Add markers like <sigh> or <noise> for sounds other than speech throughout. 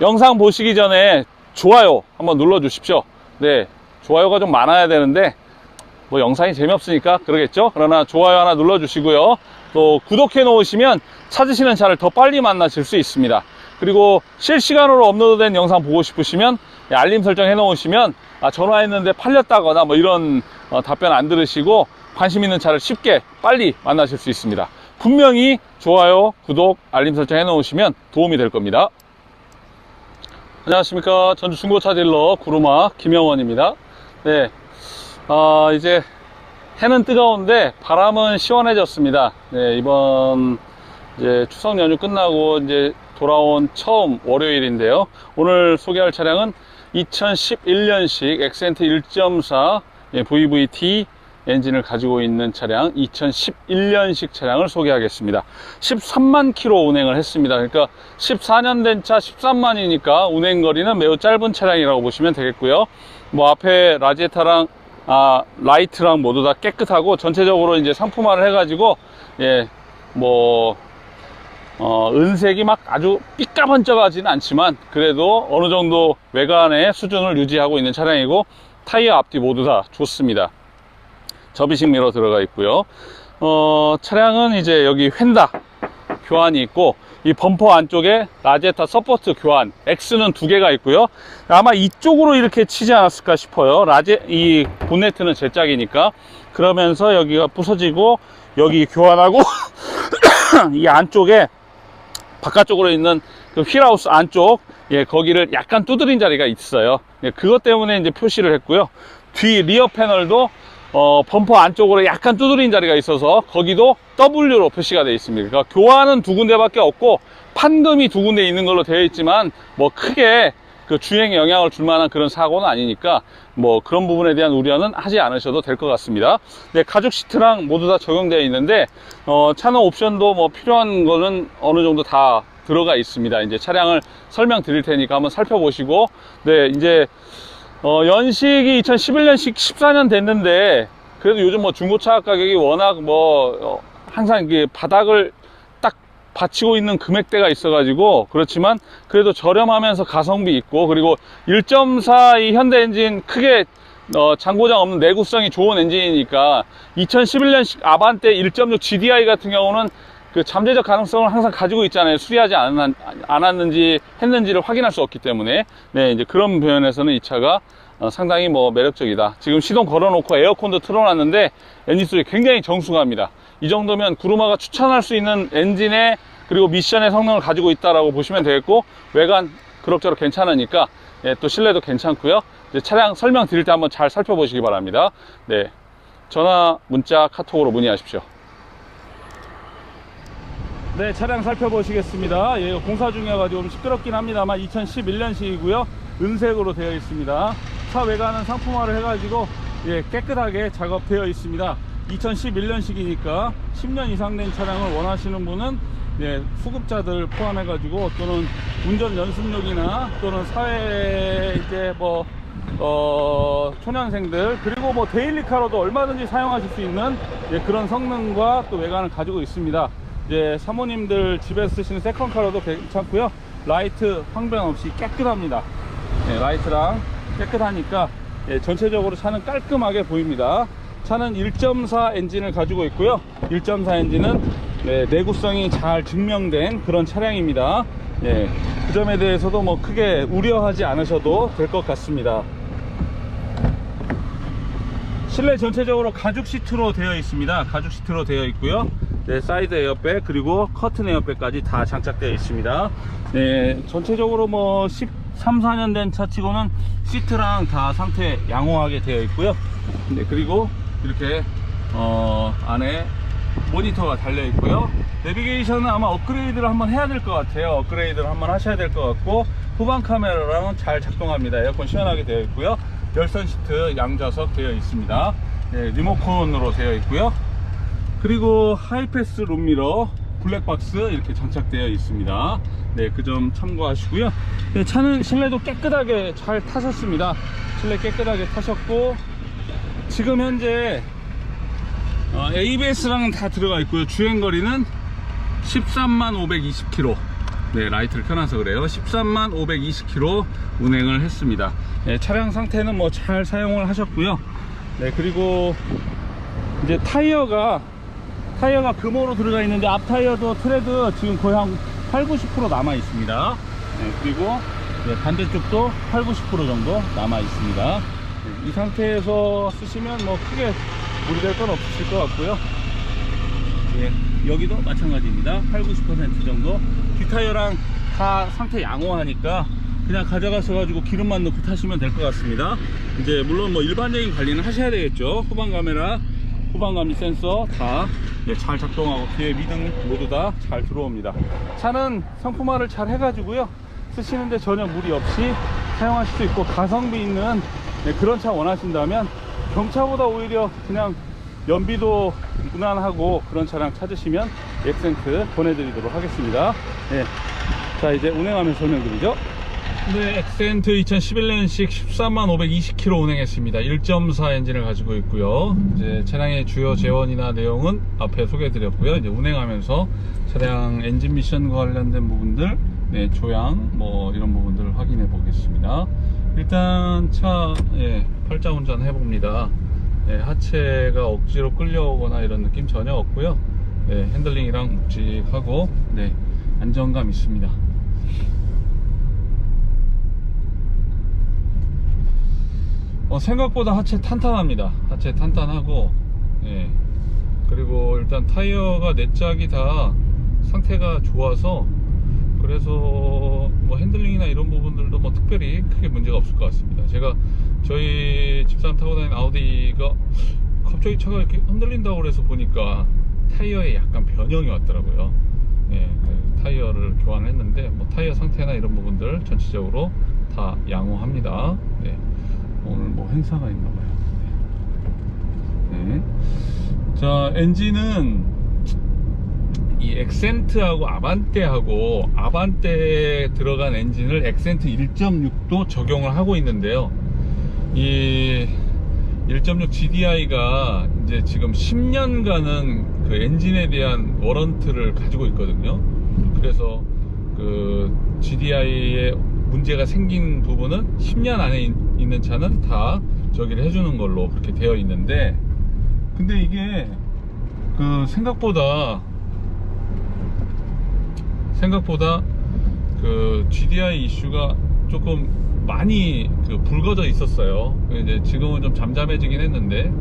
영상 보시기 전에 좋아요 한번 눌러 주십시오. 네, 좋아요가 좀 많아야 되는데 뭐 영상이 재미없으니까 그러겠죠? 그러나 좋아요 하나 눌러 주시고요. 또 구독해 놓으시면 찾으시는 차를 더 빨리 만나실 수 있습니다. 그리고 실시간으로 업로드된 영상 보고 싶으시면 예, 알림 설정 해 놓으시면 아, 전화했는데 팔렸다거나 뭐 이런 어, 답변 안 들으시고 관심 있는 차를 쉽게 빨리 만나실 수 있습니다. 분명히 좋아요, 구독, 알림 설정 해 놓으시면 도움이 될 겁니다. 안녕하십니까. 전주 중고차 딜러 구루마 김영원입니다. 네. 아, 이제 해는 뜨거운데 바람은 시원해졌습니다. 네, 이번 이제 추석 연휴 끝나고 이제 돌아온 처음 월요일인데요. 오늘 소개할 차량은 2011년식 엑센트 1.4 예, VVT 엔진을 가지고 있는 차량 2011년식 차량을 소개하겠습니다. 13만 킬로 운행을 했습니다. 그러니까 14년 된 차 13만이니까 운행 거리는 매우 짧은 차량이라고 보시면 되겠고요. 뭐 앞에 라제타랑 아, 라이트랑 모두 다 깨끗하고 전체적으로 이제 상품화를 해가지고 예, 뭐 어, 은색이 막 아주 삐까번쩍하지는 않지만 그래도 어느 정도 외관의 수준을 유지하고 있는 차량이고 타이어 앞뒤 모두 다 좋습니다. 접이식 미러 들어가 있고요. 어, 차량은 이제 여기 휀다 교환이 있고 이 범퍼 안쪽에 라제타 서포트 교환 X는 두 개가 있고요. 아마 이쪽으로 이렇게 치지 않았을까 싶어요. 라제 이 본네트는 제 짝이니까 그러면서 여기가 부서지고 여기 교환하고 <coughs> 이 안쪽에 바깥쪽으로 있는 그 휠하우스 안쪽 예 거기를 약간 두드린 자리가 있어요. 예, 그것 때문에 이제 표시를 했고요. 뒤 리어 패널도 어, 범퍼 안쪽으로 약간 두드린 자리가 있어서 거기도 W로 표시가 되어 있습니다. 그러니까 교환은 두 군데밖에 없고 판금이 두 군데 있는 걸로 되어 있지만 뭐 크게 그 주행에 영향을 줄 만한 그런 사고는 아니니까 뭐 그런 부분에 대한 우려는 하지 않으셔도 될 것 같습니다. 네, 가죽 시트랑 모두 다 적용되어 있는데 어, 차는 옵션도 뭐 필요한 거는 어느 정도 다 들어가 있습니다. 이제 차량을 설명 드릴 테니까 한번 살펴보시고 네, 이제 어, 연식이 2011년식 14년 됐는데 그래도 요즘 뭐 중고차 가격이 워낙 뭐 어, 항상 이게 바닥을 딱 받치고 있는 금액대가 있어 가지고 그렇지만 그래도 저렴하면서 가성비 있고 그리고 1.4 이 현대 엔진 크게 어, 장고장 없는 내구성이 좋은 엔진이니까 2011년식 아반떼 1.6 GDI 같은 경우는 그 잠재적 가능성을 항상 가지고 있잖아요. 수리하지 않았, 않았는지 했는지를 확인할 수 없기 때문에 네 이제 그런 면에서는 이 차가 어, 상당히 뭐 매력적이다. 지금 시동 걸어놓고 에어컨도 틀어놨는데 엔진 소리 굉장히 정숙합니다. 이 정도면 구루마가 추천할 수 있는 엔진의 그리고 미션의 성능을 가지고 있다라고 보시면 되겠고 외관 그럭저럭 괜찮으니까 예, 또 실내도 괜찮고요. 차량 설명 드릴 때 한번 잘 살펴보시기 바랍니다. 네, 전화, 문자, 카톡으로 문의하십시오. 네, 차량 살펴보시겠습니다. 예, 공사 중이어가지고 좀 시끄럽긴 합니다만 2011년식이고요. 은색으로 되어 있습니다. 차 외관은 상품화를 해가지고 예, 깨끗하게 작업되어 있습니다. 2011년식이니까 10년 이상 된 차량을 원하시는 분은 예, 수급자들 포함해 가지고 또는 운전 연습용이나 또는 사회 이제 뭐 어, 초년생들 그리고 뭐 데일리카로도 얼마든지 사용하실 수 있는 예, 그런 성능과 또 외관을 가지고 있습니다. 이제 사모님들 집에서 쓰시는 세컨카로도 괜찮고요. 라이트 황변 없이 깨끗합니다. 네, 라이트랑 깨끗하니까 예, 전체적으로 차는 깔끔하게 보입니다. 차는 1.4 엔진을 가지고 있고요. 1.4 엔진은 네, 내구성이 잘 증명된 그런 차량입니다. 예, 그 점에 대해서도 뭐 크게 우려하지 않으셔도 될 것 같습니다. 실내 전체적으로 가죽 시트로 되어 있습니다. 가죽 시트로 되어 있고요. 네, 사이드 에어백 그리고 커튼 에어백까지 다 장착되어 있습니다. 네, 전체적으로 뭐 13, 14년 된 차 치고는 시트랑 다 상태 양호하게 되어 있고요. 네, 그리고 이렇게 어, 안에 모니터가 달려 있고요. 내비게이션은 아마 업그레이드를 한번 해야 될 것 같아요. 업그레이드를 한번 하셔야 될 것 같고 후방 카메라랑 잘 작동합니다. 에어컨 시원하게 되어 있고요. 열선 시트 양좌석 되어 있습니다. 네, 리모컨으로 되어 있고요. 그리고 하이패스 룸미러 블랙박스 이렇게 장착되어 있습니다. 네, 그 점 참고하시고요. 네, 차는 실내도 깨끗하게 잘 타셨습니다. 실내 깨끗하게 타셨고 지금 현재 어, ABS랑은 다 들어가 있고요. 주행거리는 13만 520km. 네, 라이트를 켜놔서 그래요. 13만 520km 운행을 했습니다. 네, 차량 상태는 뭐 잘 사용을 하셨고요. 네, 그리고 이제 타이어가 타이어가 금호로 들어가 있는데 앞 타이어도 트레드 지금 거의 한 8, 90% 남아 있습니다. 네, 그리고 네, 반대쪽도 8, 90% 정도 남아 있습니다. 네, 이 상태에서 쓰시면 뭐 크게 무리될 건 없으실 것 같고요. 예, 여기도 마찬가지입니다. 8, 90% 정도. 뒷타이어랑 다 상태 양호하니까 그냥 가져가셔가지고 기름만 넣고 타시면 될 것 같습니다. 이제 물론 뭐 일반적인 관리는 하셔야 되겠죠. 후방 카메라, 후방 감지 센서 다 잘 작동하고 뒤에 미등 모두 다 잘 들어옵니다. 차는 상품화를 잘 해가지고요. 쓰시는데 전혀 무리 없이 사용하실 수 있고 가성비 있는 네, 그런 차 원하신다면 경차보다 오히려 그냥 연비도 무난하고 그런 차량 찾으시면 엑센트 보내드리도록 하겠습니다. 네. 자 이제 운행하면서 설명드리죠. 네, 엑센트 2011년식 13만 520km 운행했습니다. 1.4 엔진을 가지고 있고요. 이제 차량의 주요 재원이나 내용은 앞에 소개해드렸고요. 이제 운행하면서 차량 엔진 미션 관련된 부분들, 네, 조향, 뭐 이런 부분들을 확인해 보겠습니다. 일단 차 예, 팔자 운전 해봅니다. 예, 하체가 억지로 끌려오거나 이런 느낌 전혀 없고요. 예, 핸들링이랑 묵직하고 네, 안정감 있습니다. 어, 생각보다 하체 탄탄합니다. 하체 탄탄하고, 예. 그리고 일단 타이어가 네 짝이 다 상태가 좋아서, 그래서 뭐 핸들링이나 이런 부분들도 뭐 특별히 크게 문제가 없을 것 같습니다. 제가 저희 집사람 타고 다니는 아우디가 갑자기 차가 이렇게 흔들린다고 그래서 보니까 타이어에 약간 변형이 왔더라고요. 예, 그 타이어를 교환을 했는데 뭐 타이어 상태나 이런 부분들 전체적으로 다 양호합니다. 네. 오늘 뭐 행사가 있나 봐요. 네. 네. 자, 엔진은 이 엑센트하고 아반떼하고 아반떼에 들어간 엔진을 엑센트 1.6도 적용을 하고 있는데요. 이 1.6 GDI가 이제 지금 10년간은 그 엔진에 대한 워런트를 가지고 있거든요. 그래서 그 GDI에 문제가 생긴 부분은 10년 안에 있- 있는 차는 다 저기를 해주는 걸로 그렇게 되어 있는데 근데 이게 그 생각보다 생각보다 그 GDI 이슈가 조금 많이 그 불거져 있었어요. 이제 지금은 좀 잠잠해지긴 했는데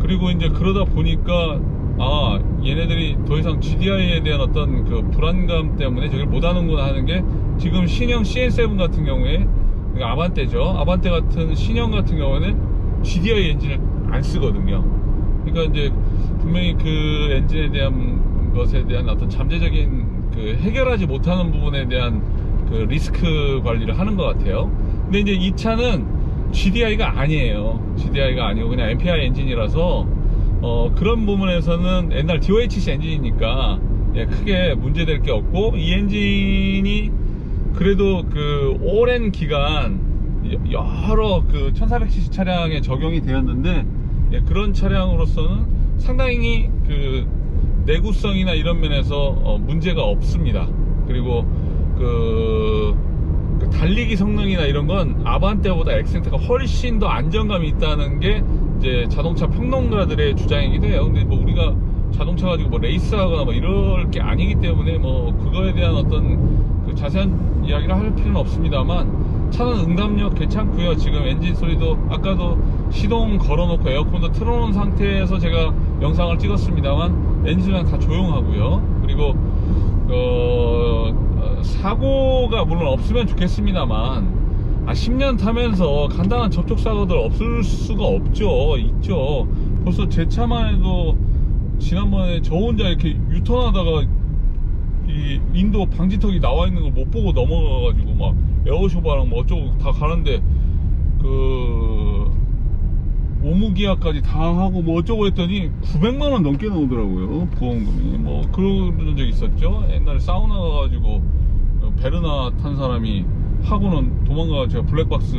그리고 이제 그러다 보니까 아 얘네들이 더 이상 GDI에 대한 어떤 그 불안감 때문에 저걸 못하는구나 하는 게 지금 신형 CN7 같은 경우에 그러니까 아반떼죠. 아반떼 같은 신형 같은 경우에는 GDI 엔진을 안 쓰거든요. 그러니까 이제 분명히 그 엔진에 대한 것에 대한 어떤 잠재적인 그 해결하지 못하는 부분에 대한 그 리스크 관리를 하는 것 같아요. 근데 이제 이 차는 GDI가 아니에요. GDI가 아니고 그냥 MPI 엔진이라서 어, 그런 부분에서는 옛날 DOHC 엔진이니까 예, 크게 문제될 게 없고 이 엔진이 그래도 그 오랜 기간 여- 여러 그 1400cc 차량에 적용이 되었는데 예, 그런 차량으로서는 상당히 그 내구성이나 이런 면에서 어, 문제가 없습니다. 그리고 그, 그 달리기 성능이나 이런 건 아반떼보다 엑센트가 훨씬 더 안정감이 있다는 게 이제 자동차 평론가들의 주장이기도 해요. 근데 뭐 우리가 자동차 가지고 뭐 레이스하거나 뭐 이럴 게 아니기 때문에 뭐 그거에 대한 어떤 그 자세한 이야기를 할 필요는 없습니다만 차는 응답력 괜찮고요. 지금 엔진 소리도 아까도 시동 걸어놓고 에어컨도 틀어놓은 상태에서 제가 영상을 찍었습니다만 엔진 소리는 다 조용하고요. 그리고 어, 어, 사고가 물론 없으면 좋겠습니다만 아, 10년 타면서 간단한 접촉 사고들 없을 수가 없죠. 있죠. 벌써 제 차만 해도 지난번에 저 혼자 이렇게 유턴하다가 이 인도 방지턱이 나와 있는 걸 못 보고 넘어가가지고 막 에어쇼바랑 뭐 어쩌고 다 가는데 그 오무기아까지 다 하고 뭐 어쩌고 했더니 900만 원 넘게 나오더라고요 보험금이 뭐 그런 적 있었죠 옛날에 사우나 가가지고 어, 베르나 탄 사람이 하고는 도망가 제가 블랙박스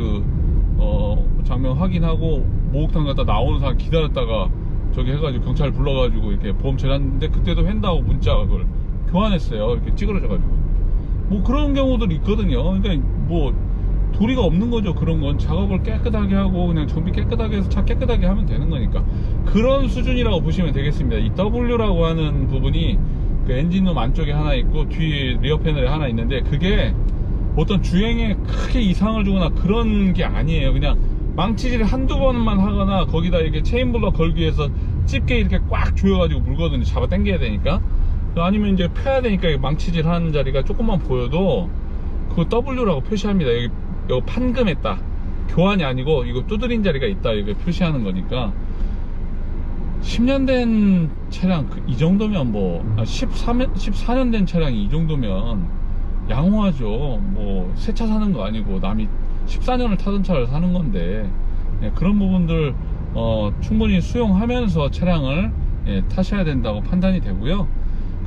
어 장면 확인하고 목욕탕 갔다 나오는 사람 기다렸다가 저기 해가지고 경찰 불러가지고 이렇게 보험 처리했는데 그때도 횡다고 문자가 그걸 교환했어요 이렇게 찌그러져가지고 뭐 그런 경우들이 있거든요. 그러니까 뭐 도리가 없는 거죠. 그런 건 작업을 깨끗하게 하고 그냥 정비 깨끗하게 해서 차 깨끗하게 하면 되는 거니까 그런 수준이라고 보시면 되겠습니다. 이 W라고 하는 부분이 그 엔진룸 안쪽에 하나 있고 뒤 리어 패널에 하나 있는데 그게 어떤 주행에 크게 이상을 주거나 그런 게 아니에요. 그냥 망치질을 한두 번만 하거나 거기다 이렇게 체인블럭 걸기 위해서 집게 이렇게 꽉 조여가지고 물거든요. 잡아 당겨야 되니까. 아니면 이제 펴야 되니까 이 망치질 하는 자리가 조금만 보여도 그 W라고 표시합니다. 여기, 여기 판금했다. 교환이 아니고 이거 두드린 자리가 있다. 이렇게 표시하는 거니까. 10년 된 차량 그- 이 정도면 뭐 아, 13년 14년 된 차량이 이 정도면 양호하죠. 뭐 새 차 사는 거 아니고 남이 14년을 타던 차를 사는 건데 예, 그런 부분들 어, 충분히 수용하면서 차량을 예, 타셔야 된다고 판단이 되고요.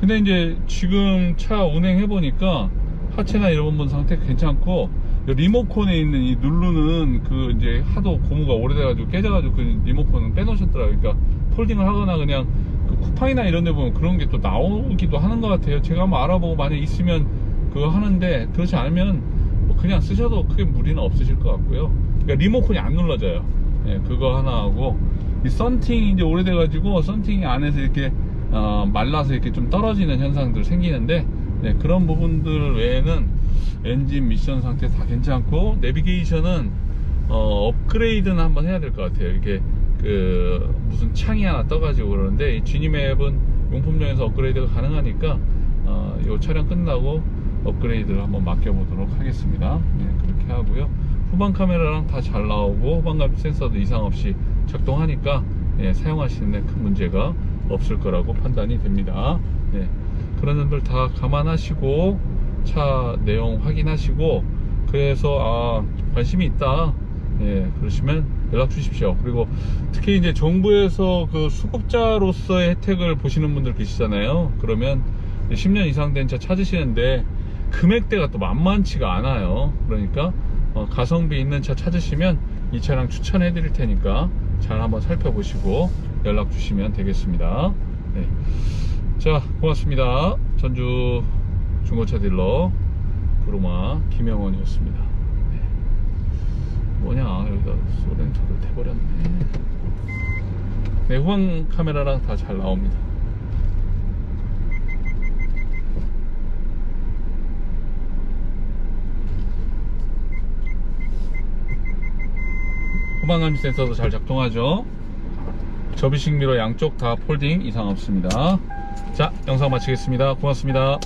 근데 이제 지금 차 운행해 보니까 하체나 이런 부분 상태 괜찮고 이 리모컨에 있는 이 누르는 그 이제 하도 고무가 오래돼가지고 깨져가지고 그 리모컨은 빼놓으셨더라고요. 그러니까 폴딩을 하거나 그냥 그 쿠팡이나 이런 데 보면 그런 게 또 나오기도 하는 것 같아요. 제가 한번 알아보고 만약 있으면 그거 하는데 그렇지 않으면 뭐 그냥 쓰셔도 크게 무리는 없으실 것 같고요. 그러니까 리모컨이 안 눌러져요. 예, 그거 하나 하고 이 썬팅이 이제 오래돼 가지고 썬팅이 안에서 이렇게 어, 말라서 이렇게 좀 떨어지는 현상들 생기는데 네, 그런 부분들 외에는 엔진 미션 상태 다 괜찮고 내비게이션은 어, 업그레이드는 한번 해야 될 것 같아요. 이게 그 무슨 창이 하나 떠가지고 그러는데 이 지니맵은 용품용에서 업그레이드가 가능하니까 어, 이 촬영 끝나고 업그레이드를 한번 맡겨보도록 하겠습니다. 네, 그렇게 하고요. 후방 카메라랑 다 잘 나오고 후방감 센서도 이상 없이 작동하니까 예, 사용하시는 데 큰 문제가 없을 거라고 판단이 됩니다. 네, 그런 점들 다 감안하시고 차 내용 확인하시고 그래서 아 관심이 있다 예 그러시면 연락 주십시오 그리고 특히 이제 정부에서 그 수급자로서의 혜택을 보시는 분들 계시잖아요 그러면 10년 이상 된 차 찾으시는데 금액대가 또 만만치가 않아요. 그러니까 어, 가성비 있는 차 찾으시면 이 차량 추천해 드릴 테니까 잘 한번 살펴보시고 연락 주시면 되겠습니다. 네. 자 고맙습니다. 전주 중고차 딜러 구로마 김영원이었습니다. 네. 뭐냐 여기다 소렌토를 대버렸네. 네 후방 카메라랑 다 잘 나옵니다 후방 감지 센서도 잘 작동하죠? 접이식 미러 양쪽 다 폴딩 이상 없습니다. 자 영상 마치겠습니다. 고맙습니다